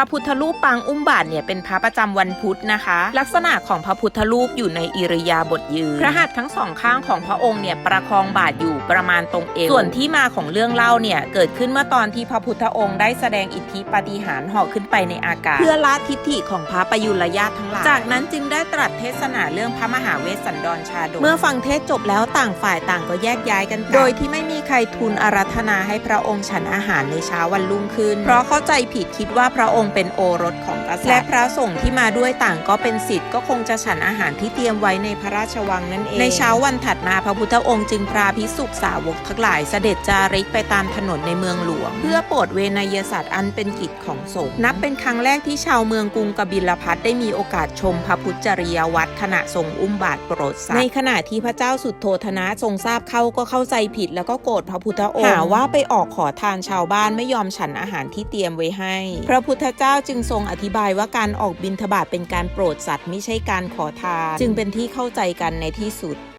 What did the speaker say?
ระพุทธรูปปางอุ้มบาทเนี่ยเป็นพระประจำวันพุธนะคะ ลักษณะของพระพุทธรูปอยู่ในอิริยาบถยืนพระหัตถ์ทั้งสองข้างของพระองค์เนี่ยประคองบาทอยู่ประมาณตรงเอวส่วนที่มาของเรื่องเล่าเนี่ยเกิดขึ้นเมื่อตอนที่พระพุทธองค์ได้แสดงอิทธิปาฏิหาริย์หาะขึ้นไปในอากาศ เพื่อละทิฏฐิของพระประยุรญาติทั้งหลายจากนั้นจึงได้ตรัสเทศนาเรื่องพระมหาเวสสันดรชาดกเมื่อฟังเทศจบแล้วต่างฝ่ายต่างก็แยกย้ายกัน โดยที่ไม่มีใครทูลอารัธนาให้พระองค์ฉันอาหารในเช้าวันรุ่งขึ้น เพราะเข้าใจผิดคิดว่าพระองค์เป็นโอรสของกษัตริย์และพระสงฆ์ที่มาด้วยต่างก็เป็นสิทธิ์ก็คงจะฉันอาหารที่เตรียมไว้ในพระราชวังนั่นเอง ในเช้าวันถัดมาพระพุทธองค์จึงพราพิสุขสาวกทั้งหลายเสด็จจาริกไปตามถนนในเมืองหลวง เพื่อโปรดเวนยสัตว์อันเป็นกิจของสงฆ์นับเป็นครั้งแรกที่ชาวเมืองกรุงกบิลพัทได้มีโอกาสชมพระพุทธจริยวัตรขณะทรงอุ้มบาทโปรดสัตว์ในขณะที่พระเจ้าสุดโทธนะทรงทราบเข้าก็เข้าใจผิดแล้วก็โกรธพระพุทธองค์หาว่าไปออกขอทานชาวบ้านไม่ยอมฉันอาหารที่เตรียมไว้ให้ พระพุทธเจ้าจึงทรงอธิบายว่าการออกบินทบาตเป็นการโปรดสัตว์ไม่ใช่การขอทาน จึงเป็นที่เข้าใจกันในที่สุด